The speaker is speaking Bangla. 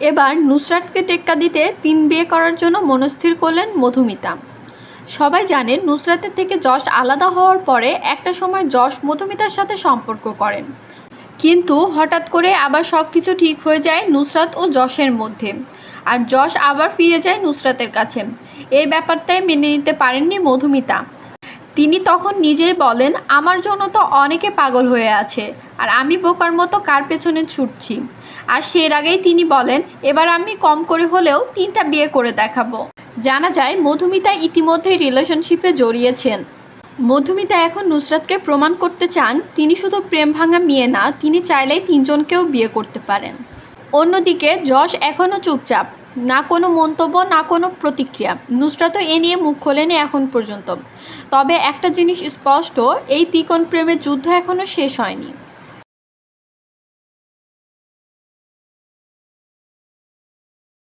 এবার নুসরাতকে টেক্কা দিতে তিন বিয়ে করার জন্য মনস্থির করলেন মধুমিতা। সবাই জানে নুসরাতের থেকে যশ আলাদা হওয়ার পরে একটা সময় যশ মধুমিতার সাথে সম্পর্ক করেন। কিন্তু হঠাৎ করে আবার সব কিছু ঠিক হয়ে যায় নুসরাত ও যশের মধ্যে। আর যশ আবার ফিরে যায় নুসরাতের কাছে। এই ব্যাপারটাই মেনে নিতে পারেননি মধুমিতা। তিনি তখন নিজেই বলেন, আমার জন্য তো অনেকে পাগল হয়ে আছে, আর আমি বোকার মতো কার পেছনে ছুটছি? আর সের আগেই তিনি বলেন, এবার আমি কম করে হলেও তিনটা বিয়ে করে দেখাবো। জানা যায়, মধুমিতা ইতিমধ্যেই রিলেশনশিপে জড়িয়েছেন। মধুমিতা এখন নুসরাতকে প্রমাণ করতে চান, তিনি শুধু প্রেম ভাঙা মেয়ে না, তিনি চাইলেই তিনজনকেও বিয়ে করতে পারেন। অন্যদিকে, যশ এখনও চুপচাপ। না কোনো মন্তব্য, না কোনো প্রতিক্রিয়া। নুসরাতও এ নিয়ে মুখ খোলেনি এখন পর্যন্ত। তবে একটা জিনিস স্পষ্ট, এই তিকোণ প্রেমের যুদ্ধ এখনও শেষ হয়নি।